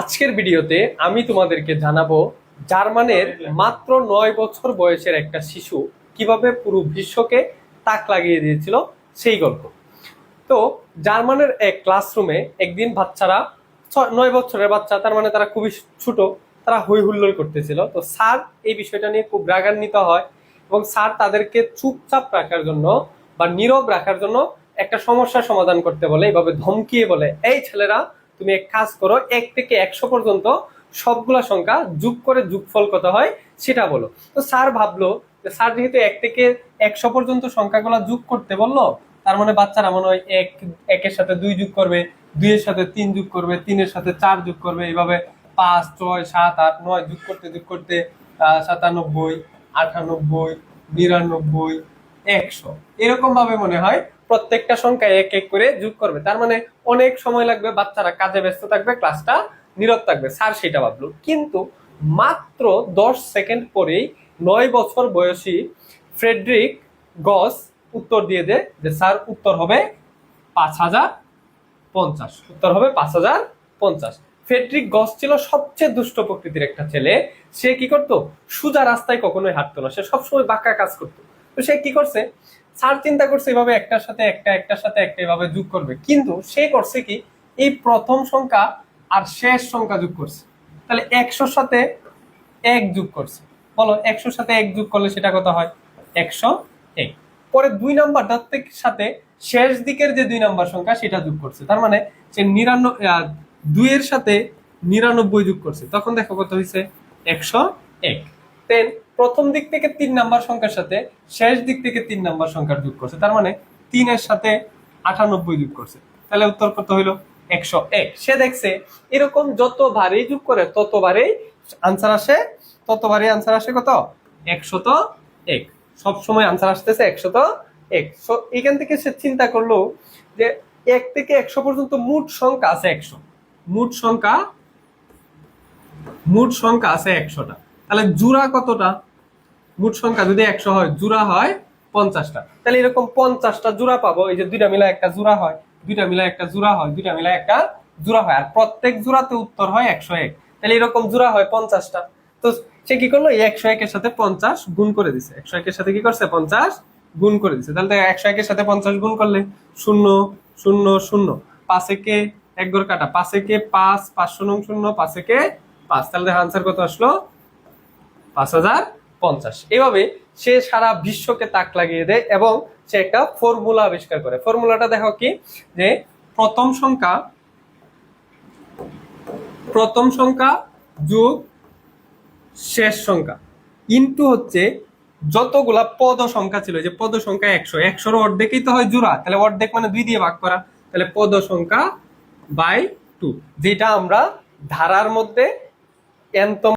আজকের ভিডিওতে আমি তোমাদেরকে জানাব জার্মানের মাত্র নয় বছর বয়সের একটা শিশু কীভাবে পুরো বিশ্বকে তাক লাগিয়ে দিয়েছিল সেই গল্প। তো জার্মানের এক ক্লাসরুমে একদিন বাচ্চারা নয় বছরের বাচ্চা, তার মানে তারা খুবই ছোট, তারা হই হুল্লোড় করতেছিল। তো স্যার এই বিষয়টা নিয়ে খুব রাগান্বিত হয় এবং স্যার তাদেরকে চুপচাপ রাখার জন্য বা নীরব রাখার জন্য একটা সমস্যার সমাধান করতে বলে, এইভাবে ধমকিয়ে বলে, এই ছেলেরা তুমি এক কাজ করো, এক থেকে একশো পর্যন্ত সবগুলা সংখ্যা যোগ করে যোগফল কত হয় সেটা বলো। তো স্যার ভাবলো স্যার যেহেতু এক থেকে একশো পর্যন্ত সংখ্যাগুলো যোগ করতে বলল, তার মানে বাচ্চারা মনে হয় এক, একের সাথে দুই যোগ করবে, দুইয়ের সাথে তিন যোগ করবে, তিনের সাথে চার যোগ করবে, এইভাবে পাঁচ, ছয়, সাত, আট, নয় যোগ করতে যোগ করতে সাতানব্বই, আটানব্বই নিরানব্বই একশো। এরকম ভাবে মনে হয় প্রত্যেকটা সংখ্যা এক এক করে যোগ করবে। তার মানে অনেক সময় লাগবে, বাচ্চারা কাজে ব্যস্ত থাকবে, ক্লাসটা নীরব থাকবে। স্যার, সেটা ভাবলো। কিন্তু মাত্র দশ সেকেন্ড পরেই নয় বছর বয়সী ফ্রেডরিক গস উত্তর দিয়ে দেয় যে, স্যার, উত্তর হবে পাঁচ হাজার পঞ্চাশ। উত্তর হবে পাঁচ হাজার পঞ্চাশ। ফেডরিক গস ছিল সবচেয়ে দুষ্ট প্রকৃতির একটা ছেলে। সে কি করতো? সোজা রাস্তায় কখনোই হাঁটতো না। সে সবসময় বাঁকা কাজ করতো। তো সে কি করছে? স্যার চিন্তা করছে এভাবে একটার সাথে একটা, একটার সাথে একটা এভাবে যোগ করবে। কিন্তু সে করছে কি, এই প্রথম সংখ্যা আর শেষ সংখ্যা যোগ করছে। তাহলে একশোর সাথে এক যোগ করছে। বলো, একশোর সাথে এক যোগ করলে সেটা কত হয়? একশো এক। পরে দুই নাম্বারটার সাথে শেষ দিকের যে দুই নাম্বার সংখ্যা, সেটা যোগ করছে। তার মানে সে নিরানব্বই দুইয়ের সাথে নিরানব্বই যোগ করছে। তখন দেখো কত হয়েছে একশো এক। দেন প্রথম দিক থেকে তিন নাম্বার সংখ্যার সাথে শেষ দিক থেকে তিন নাম্বার সংখ্যার যোগ করছে। তার মানে তিনের সাথে আটানব্বই যোগ করছে। তাহলে উত্তর কত হইল? একশো এক। সে দেখছে এরকম যতবারই যোগ করে ততবারই আনসার আসে ততবারই আনসার আসে কত? একশত এক। সব সময় আনসার আসতেছে একশত এক। এখান থেকে সে চিন্তা করল যে এক থেকে একশো পর্যন্ত মোট সংখ্যা আছে একশো। মোট সংখ্যা মোট সংখ্যা আছে একশোটা। তাহলে জোড়া কতটা? মোট সংখ্যা যদি একশো হয়, জোড়া হয় পঞ্চাশটা। তাহলে এরকম পঞ্চাশটা জোড়া পাবো, এই যে দুইটা মিলা একটা জোড়া হয়, দুইটা মিলা একটা জোড়া হয়, দুইটা মিলা একটা জোড়া হয়, আর প্রত্যেক জোড়াতে উত্তর হয় একশো এক। তাহলে এরকম জোড়া হয় পঞ্চাশটা। তো সে কি করল? এই একশো একের সাথে পঞ্চাশ গুণ করে দিছে। একশো একের সাথে কি করছে? পঞ্চাশ গুণ করে দিছে। তাহলে একশো একের সাথে পঞ্চাশ গুণ করলে শূন্য শূন্য শূন্য। পাঁচ কে এক গড় কাটা। পাঁচ একে পাঁচ পাঁচশো নং শূন্য, পাঁচ একে পাঁচ। তাহলে আনসার কত আসলো? পাঁচ হাজার পঞ্চাশ। এভাবে সে সারা বিশ্বকে তাক লাগিয়ে দেয় এবং সে একটা ফর্মুলা আবিষ্কার করে। ফর্মুলাটা দেখো কি? যে প্রথম সংখ্যা প্রথম সংখ্যা যোগ শেষ সংখ্যা। ইন্টু হচ্ছে যতগুলা পদ সংখ্যা ছিল, যে পদ সংখ্যা একশো। একশোর অর্ধেকই তো হয় জোড়া, তাহলে অর্ধেক মানে দুই দিয়ে ভাগ করা। তাহলে পদ সংখ্যা বাই টু যেটা আমরা ধারার মধ্যে এনতম